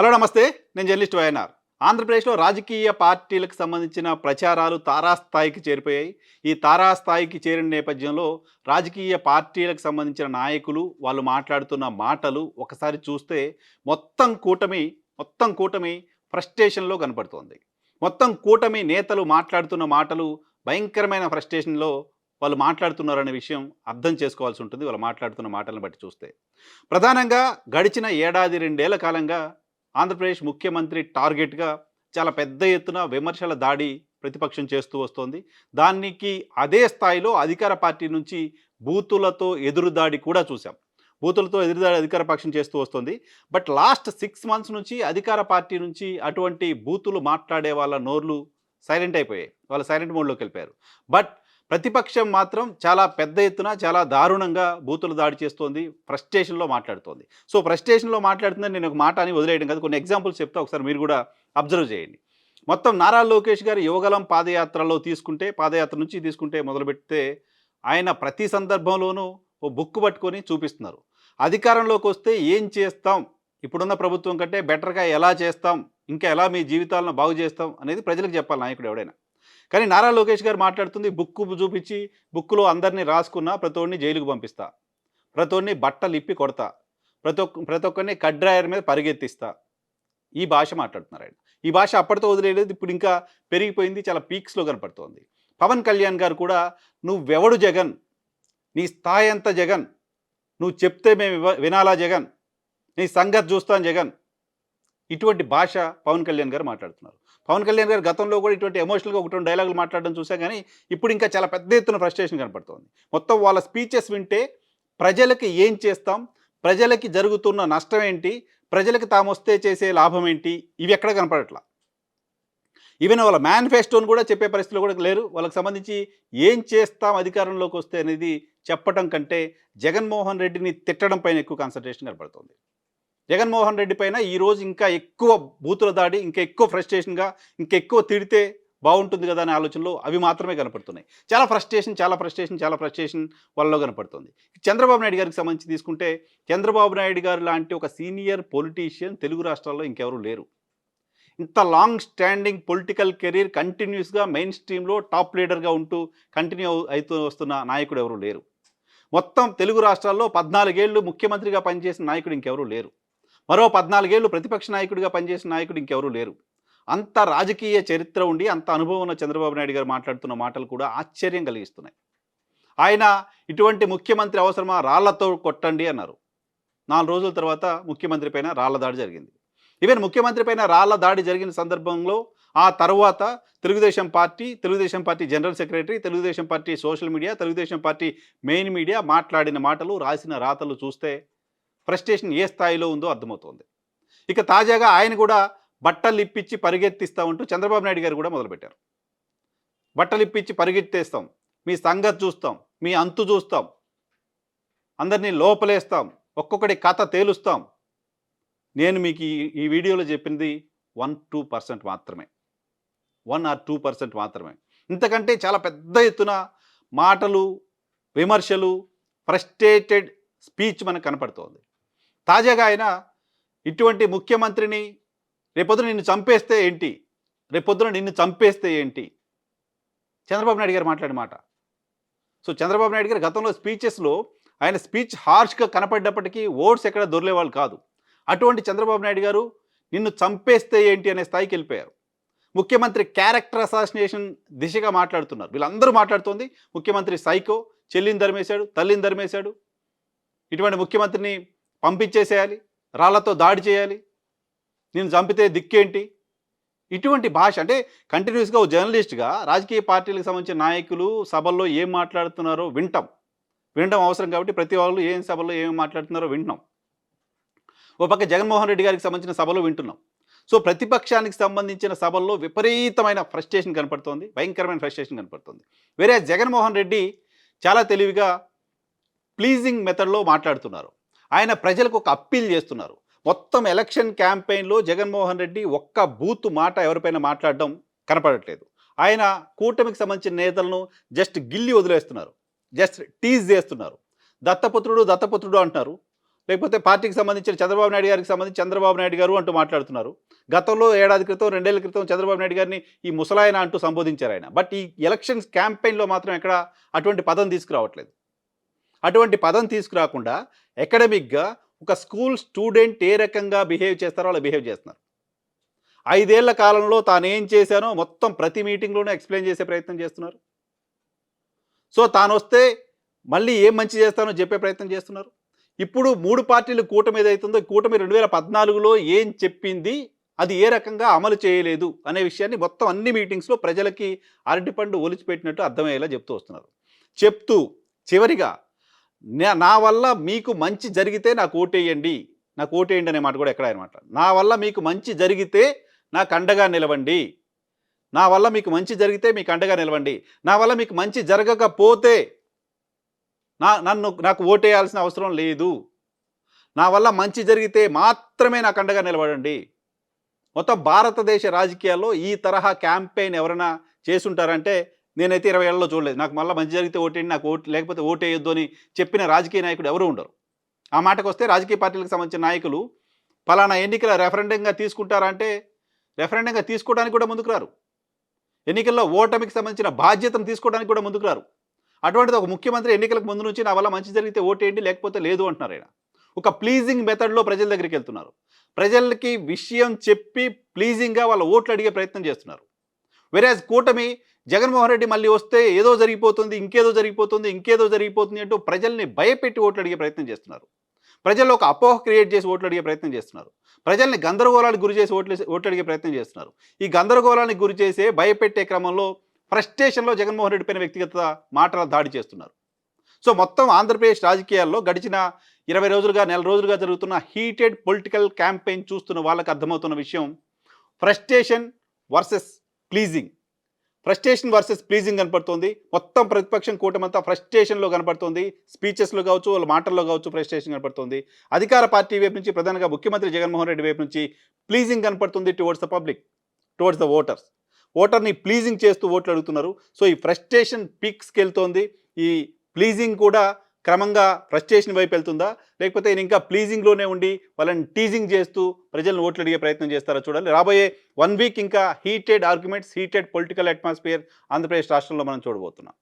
Hello నమస్తే. నేను journalist YNR. ఆంధ్రప్రదేశ్లో రాజకీయ పార్టీలకు సంబంధించిన ప్రచారాలు తారాస్థాయికి చేరిపోయాయి. ఈ తారాస్థాయికి చేరిన నేపథ్యంలో రాజకీయ పార్టీలకు సంబంధించిన నాయకులు వాళ్ళు మాట్లాడుతున్న మాటలు ఒకసారి చూస్తే మొత్తం కూటమి మొత్తం కూటమి ఫ్రస్ట్రేషన్లో కనపడుతోంది. మొత్తం కూటమి నేతలు మాట్లాడుతున్న మాటలు భయంకరమైన ఫ్రస్ట్రేషన్లో వాళ్ళు మాట్లాడుతున్నారనే విషయం అర్థం చేసుకోవాల్సి ఉంటుంది. వాళ్ళు మాట్లాడుతున్న మాటలను బట్టి చూస్తే. ప్రధానంగా గడిచిన ఏడాది రెండేళ్ళ కాలంగా ఆంధ్రప్రదేశ్ ముఖ్యమంత్రి టార్గెట్గా చాలా పెద్ద ఎత్తున విమర్శల దాడి ప్రతిపక్షం చేస్తూ వస్తోంది. దానికి అదే స్థాయిలో అధికార పార్టీ నుంచి బూతులతో ఎదురుదాడి కూడా చూసాం బూతులతో ఎదురుదాడి అధికార పక్షం చేస్తూ వస్తుంది. బట్ లాస్ట్ సిక్స్ మంత్స్ నుంచి అధికార పార్టీ నుంచి అటువంటి బూతులు మాట్లాడే వాళ్ళ నోర్లు సైలెంట్ అయిపోయాయి. వాళ్ళు సైలెంట్ మోడ్లోకి వెళ్ళిపోయారు. బట్ ప్రతిపక్షం మాత్రం చాలా పెద్ద ఎత్తున చాలా దారుణంగా బూతులు దాడి చేస్తోంది ఫ్రస్ట్రేషన్లో మాట్లాడుతోంది. సో ఫ్రస్ట్రేషన్లో మాట్లాడుతుందని నేను ఒక మాట అని వదిలేయడం కదా. కొన్ని ఎగ్జాంపుల్స్ చెప్తా ఒకసారి మీరు కూడా అబ్జర్వ్ చేయండి. మొత్తం నారా లోకేష్ గారు యువగలం పాదయాత్రలో తీసుకుంటే పాదయాత్ర నుంచి తీసుకుంటే మొదలుపెడితే ఆయన ప్రతి సందర్భంలోనూ ఓ బుక్ పట్టుకొని చూపిస్తున్నారు. అధికారంలోకి వస్తే ఏం చేస్తాం? ఇప్పుడున్న ప్రభుత్వం కంటే బెటర్గా ఎలా చేస్తాం? ఇంకా ఎలా మీ జీవితాలను బాగు చేస్తాం? అనేది ప్రజలకు చెప్పాలి నాయకుడు ఎవడైనా. కానీ నారా లోకేష్ గారు మాట్లాడుతుంది బుక్ చూపించి బుక్లో అందరినీ రాసుకున్న ప్రతోడిని జైలుకు పంపిస్తా. ప్రతోడిని బట్టలు ఇప్పి కొడతా. ప్రతి ఒక్క ప్రతి ఒక్కరిని కడ్రాయర్ మీద పరిగెత్తిస్తా. ఈ భాష మాట్లాడుతున్నారు ఆయన. ఈ భాష అప్పటితో వదిలేదు ఇప్పుడు ఇంకా పెరిగిపోయింది చాలా పీక్స్లో కనపడుతోంది. పవన్ కళ్యాణ్ గారు కూడా నువ్వెవడు జగన్? నీ స్థాయి ఎంత జగన్? నువ్వు చెప్తే మేము వినాలా జగన్? నీ సంగతి చూస్తాను జగన్? ఇటువంటి భాష పవన్ కళ్యాణ్ గారు మాట్లాడుతున్నారు. పవన్ కళ్యాణ్ గారు గతంలో కూడా ఇటువంటి ఎమోషనల్గా ఒకటి రెండు డైలాగులు మాట్లాడడం చూసా కానీ ఇప్పుడు ఇంకా చాలా పెద్ద ఎత్తున ఫ్రస్ట్రేషన్ కనపడుతోంది. మొత్తం వాళ్ళ స్పీచెస్ వింటే ప్రజలకి ఏం చేస్తాం? ప్రజలకి జరుగుతున్న నష్టం ఏంటి? ప్రజలకు తాము వస్తే చేసే లాభం ఏంటి? ఇవి ఎక్కడ కనపడట్లా? ఈవెన్ వాళ్ళ మేనిఫెస్టోని కూడా చెప్పే పరిస్థితులు కూడా లేరు. వాళ్ళకి సంబంధించి ఏం చేస్తాం అధికారంలోకి వస్తే అనేది చెప్పడం కంటే జగన్మోహన్ రెడ్డిని తిట్టడం పైన ఎక్కువ కాన్సన్ట్రేషన్ కనపడుతుంది. జగన్మోహన్ రెడ్డి పైన ఈరోజు ఇంకా ఎక్కువ బూతుల దాడి ఇంకా ఎక్కువ ఫ్రస్ట్రేషన్గా ఇంకా ఎక్కువ తిడితే బాగుంటుంది కదా అనే ఆలోచనలో అవి మాత్రమే కనపడుతున్నాయి. చాలా ఫ్రస్ట్రేషన్ చాలా ఫ్రస్ట్రేషన్ చాలా ఫ్రస్ట్రేషన్ వాళ్ళలో కనపడుతుంది. చంద్రబాబు నాయుడు గారికి సంబంధించి తీసుకుంటే చంద్రబాబు నాయుడు గారు లాంటి ఒక సీనియర్ పొలిటీషియన్ తెలుగు రాష్ట్రాల్లో ఇంకెవరూ లేరు. ఇంత లాంగ్ స్టాండింగ్ పొలిటికల్ కెరీర్ కంటిన్యూస్గా మెయిన్ స్ట్రీమ్లో టాప్ లీడర్గా ఉంటూ కంటిన్యూ అవుతూ వస్తున్న నాయకుడు ఎవరు లేరు. మొత్తం తెలుగు రాష్ట్రాల్లో పద్నాలుగేళ్ళు ముఖ్యమంత్రిగా పనిచేసిన నాయకుడు ఇంకెవరూ లేరు. మరో పద్నాలుగేళ్ళు ప్రతిపక్ష నాయకుడిగా పనిచేసిన నాయకుడు ఇంకెవరూ లేరు. అంత రాజకీయ చరిత్ర ఉండి అంత అనుభవం ఉన్న చంద్రబాబు నాయుడు గారు మాట్లాడుతున్న మాటలు కూడా ఆశ్చర్యం కలిగిస్తున్నాయి. ఆయన ఇటువంటి ముఖ్యమంత్రి అవసరమా? రాళ్ళతో కొట్టండి అన్నారు. నాలుగు రోజుల తర్వాత ముఖ్యమంత్రి పైన రాళ్ళ దాడి జరిగింది. ఈవెన్ ముఖ్యమంత్రి పైన రాళ్ళ దాడి జరిగిన సందర్భంలో ఆ తర్వాత Telugu Desam party Telugu Desam party general secretary Telugu Desam party social media Telugu Desam party main media మాట్లాడిన మాటలు రాసిన రాతలు చూస్తే ఫ్రస్ట్రేషన్ ఏ స్థాయిలో ఉందో అర్థమవుతోంది. ఇక తాజాగా ఆయన కూడా బట్టలు ఇప్పించి పరిగెత్తిస్తా ఉంటూ చంద్రబాబు నాయుడు గారు కూడా మొదలుపెట్టారు. బట్టలు ఇప్పించి పరిగెత్తేస్తాం. మీ సంగతి చూస్తాం. మీ అంతు చూస్తాం. అందరినీ లోపలేస్తాం. ఒక్కొక్కటి కథ తేలుస్తాం. నేను మీకు ఈ ఈ వీడియోలో చెప్పింది వన్ టూ పర్సెంట్ మాత్రమే. వన్ ఆర్ టూ పర్సెంట్ మాత్రమే. ఇంతకంటే చాలా పెద్ద ఎత్తున మాటలు విమర్శలు ఫ్రస్ట్రేటెడ్ స్పీచ్ మనకు కనపడుతోంది. తాజాగా ఆయన ఇటువంటి ముఖ్యమంత్రిని రేపొద్దున నిన్ను చంపేస్తే ఏంటి? రేపొద్దున నిన్ను చంపేస్తే ఏంటి? చంద్రబాబు నాయుడు గారు మాట్లాడిన మాట. సో చంద్రబాబు నాయుడు గారు గతంలో స్పీచెస్లో ఆయన స్పీచ్ హార్ష్గా కనపడ్డప్పటికీ ఓట్స్ ఎక్కడ దొరలేవాళ్ళు కాదు. అటువంటి చంద్రబాబు నాయుడు గారు నిన్ను చంపేస్తే ఏంటి అనే స్థాయికి వెళ్ళిపోయారు. ముఖ్యమంత్రి క్యారెక్టర్ అసాసినేషన్ దిశగా మాట్లాడుతున్నారు. వీళ్ళందరూ మాట్లాడుతోంది ముఖ్యమంత్రి సైకో చెల్లిని ధర్మేశాడు తల్లిని ధర్మేశాడు ఇటువంటి ముఖ్యమంత్రిని పంపించేసేయాలి రాళ్ళతో దాడి చేయాలి నేను చంపితే దిక్కేంటి? ఇటువంటి భాష అంటే కంటిన్యూస్గా ఓ జర్నలిస్ట్గా రాజకీయ పార్టీలకు సంబంధించిన నాయకులు సభల్లో ఏం మాట్లాడుతున్నారో వింటాం. వినడం అవసరం కాబట్టి ప్రతి వాళ్ళు ఏం సభలో ఏం మాట్లాడుతున్నారో వింటున్నాం. ఓ పక్క జగన్మోహన్ రెడ్డి గారికి సంబంధించిన సభలో వింటున్నాం. సో ప్రతిపక్షానికి సంబంధించిన సభల్లో విపరీతమైన ఫ్రస్ట్రేషన్ కనపడుతోంది భయంకరమైన ఫ్రస్ట్రేషన్ కనపడుతోంది. వేరే జగన్మోహన్ రెడ్డి చాలా తెలివిగా ప్లీజింగ్ మెథడ్లో మాట్లాడుతున్నారు. ఆయన ప్రజలకు ఒక అప్పీల్ చేస్తున్నారు. మొత్తం ఎలక్షన్ క్యాంపెయిన్లో జగన్మోహన్ రెడ్డి ఒక్క బూత్ మాట ఎవరిపైన మాట్లాడడం కనపడట్లేదు. ఆయన కూటమికి సంబంధించిన నేతలను జస్ట్ గిల్లి వదిలేస్తున్నారు. జస్ట్ టీజ్ చేస్తున్నారు. దత్తపుత్రుడు దత్తపుత్రుడు అంటున్నారు. లేకపోతే పార్టీకి సంబంధించిన చంద్రబాబు నాయుడు గారికి సంబంధించి చంద్రబాబు నాయుడు గారు అంటూ మాట్లాడుతున్నారు. గతంలో ఏడాది క్రితం రెండేళ్ళ క్రితం చంద్రబాబు నాయుడు గారిని ఈ ముసలాయన అంటూ సంబోధించారు ఆయన. బట్ ఈ ఎలక్షన్స్ క్యాంపెయిన్లో మాత్రం ఎక్కడ అటువంటి పదం తీసుకురావట్లేదు. అటువంటి పదం తీసుకురాకుండా అకాడమిక్గా ఒక స్కూల్ స్టూడెంట్ ఏ రకంగా బిహేవ్ చేస్తారో అలా బిహేవ్ చేస్తున్నారు. ఐదేళ్ళ కాలంలో తాను ఏం చేశానో మొత్తం ప్రతి మీటింగ్లోనూ ఎక్స్ప్లెయిన్ చేసే ప్రయత్నం చేస్తున్నారు. సో తాను వస్తే మళ్ళీ ఏం మంచి చేస్తానో చెప్పే ప్రయత్నం చేస్తున్నారు. ఇప్పుడు మూడు పార్టీలు కూటమి ఏదైతుందో కూటమి రెండు వేల పద్నాలుగులో ఏం చెప్పింది అది ఏ రకంగా అమలు చేయలేదు అనే విషయాన్ని మొత్తం అన్ని మీటింగ్స్లో ప్రజలకి అరటిపండు ఒలిచిపెట్టినట్టు అర్థమయ్యేలా చెప్తూ వస్తున్నారు. చెప్తూ చివరిగా నా- నా వల్ల మీకు మంచి జరిగితే నాకు ఓటేయండి. నాకు ఓటేయండి అనే మాట కూడా ఎక్కడ అనమాట నా వల్ల మీకు మంచి జరిగితే నాకు అండగా నిలవండి. నా వల్ల మీకు మంచి జరిగితే మీకు అండగా నిలవండి. నా వల్ల మీకు మంచి జరగకపోతే నా నన్ను నాకు ఓటేయాల్సిన అవసరం లేదు. నా వల్ల మంచి జరిగితే మాత్రమే నాకు అండగా నిలబడండి. మొత్తం భారతదేశ రాజకీయాల్లో ఈ తరహా క్యాంపెయిన్ ఎవరైనా చేసుంటారంటే నేనైతే ఇరవై ఏళ్ళలో చూడలేదు. నాకు మళ్ళీ మంచి జరిగితే ఓటేయండి నాకు ఓటు లేకపోతే ఓటేయొద్దు అని చెప్పిన రాజకీయ నాయకుడు ఎవరు ఉండరు. ఆ మాటకు వస్తే రాజకీయ పార్టీలకు సంబంధించిన నాయకులు పలానా ఎన్నికల రెఫరెండంగా తీసుకుంటారంటే రెఫరెండంగా తీసుకోవడానికి కూడా ముందుకు రారు. ఎన్నికల్లో ఓటమికి సంబంధించిన బాధ్యతను తీసుకోవడానికి కూడా ముందుకు రారు. అటువంటిది ఒక ముఖ్యమంత్రి ఎన్నికలకు ముందు నుంచి నా వల్ల మంచి జరిగితే ఓటేయండి లేకపోతే లేదు అంటున్నారు ఆయన. ఒక ప్లీజింగ్ మెథడ్లో ప్రజల దగ్గరికి వెళ్తున్నారు. ప్రజలకి విషయం చెప్పి ప్లీజింగ్గా వాళ్ళ ఓట్లు అడిగే ప్రయత్నం చేస్తున్నారు. వెరాజ్ కూటమి జగన్మోహన్ రెడ్డి మళ్ళీ వస్తే ఏదో జరిగిపోతుంది ఇంకేదో జరిగిపోతుంది ఇంకేదో జరిగిపోతుంది అంటూ ప్రజల్ని భయపెట్టి ఓట్లు అడిగే ప్రయత్నం చేస్తున్నారు. ప్రజల్లో ఒక అపోహ క్రియేట్ చేసి ఓట్లు అడిగే ప్రయత్నం చేస్తున్నారు. ప్రజల్ని గందరగోళానికి గురి చేసి ఓట్లు ఓట్లు అడిగే ప్రయత్నం చేస్తున్నారు. ఈ గందరగోళానికి గురి చేసే భయపెట్టే క్రమంలో ఫ్రస్ట్రేషన్లో జగన్మోహన్ రెడ్డి పైన వ్యక్తిగత మాటల దాడి చేస్తున్నారు. సో మొత్తం ఆంధ్రప్రదేశ్ రాజకీయాల్లో గడిచిన ఇరవై రోజులుగా నెల రోజులుగా జరుగుతున్న హీటెడ్ పొలిటికల్ క్యాంపెయిన్ చూస్తున్న వాళ్ళకి అర్థమవుతున్న విషయం frustration versus pleasing frustration versus pleasing కనపడుతుంది. మొత్తం ప్రతిపక్షం కూటమంతా ఫ్రస్ట్రేషన్లో కనపడుతుంది. స్పీచెస్లో కావచ్చు వాళ్ళ మాటల్లో కావచ్చు ఫ్రస్ట్రేషన్ కనపడుతుంది. అధికార పార్టీ వైపు నుంచి ప్రధానంగా ముఖ్యమంత్రి జగన్మోహన్ రెడ్డి వైపు నుంచి ప్లీజింగ్ కనపడుతుంది towards the public towards the voters ఓటర్ని pleasing చేస్తూ ఓట్లు అడుగుతున్నారు. సో ఈ ఫ్రస్ట్రేషన్ పీక్స్కి వెళ్తోంది. ఈ ప్లీజింగ్ కూడా క్రమంగా ఫ్రస్ట్రేషన్ వైపు వెళ్తుందా? లేకపోతే ఈయన ఇంకా ప్లీజింగ్లోనే ఉండి వాళ్ళని టీజింగ్ చేస్తూ ప్రజలను ఓట్లు అడిగే ప్రయత్నం చేస్తారా చూడాలి. రాబోయే వన్ వీక్ ఇంకా heated arguments heated political atmosphere Andhra Pradesh రాష్ట్రంలో మనం చూడబోతున్నాం.